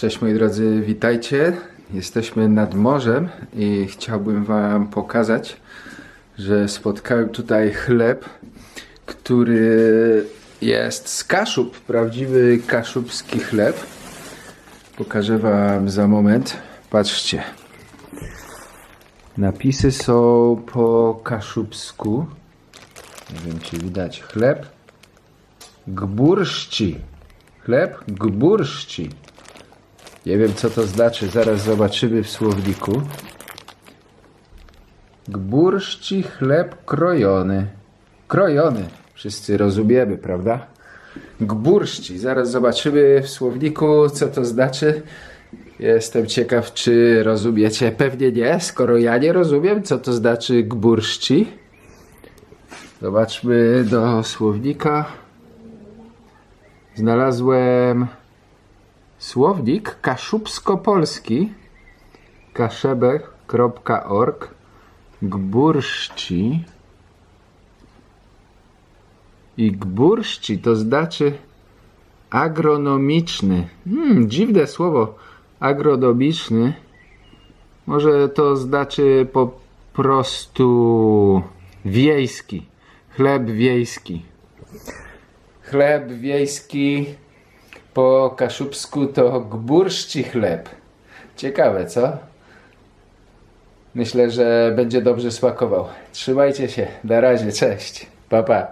Cześć moi drodzy, witajcie. Jesteśmy nad morzem i chciałbym Wam pokazać, że spotkałem tutaj chleb, który jest z Kaszub, prawdziwy kaszubski chleb. Pokażę Wam za moment. Patrzcie. Napisy są po kaszubsku. Nie wiem, czy widać. Chleb gburszci. Chleb gburszci. Nie wiem co to znaczy, zaraz zobaczymy w słowniku. Gburszci chleb krojony. Krojony. Wszyscy rozumiemy, prawda? Gburszci. Zaraz zobaczymy w słowniku co to znaczy. Jestem ciekaw, czy rozumiecie. Pewnie nie, skoro ja nie rozumiem, co to znaczy gburszci. Zobaczmy do słownika. Znalazłem Słownik kaszubsko-polski kaszebek.org Gburszci i gburszci to znaczy agronomiczny. Hmm, dziwne słowo agronomiczny. Może to znaczy po prostu wiejski. Chleb wiejski. Chleb wiejski po kaszubsku to gburszci chleb. Ciekawe, co? Myślę, że będzie dobrze smakował. Trzymajcie się. Na razie, cześć. Pa, pa.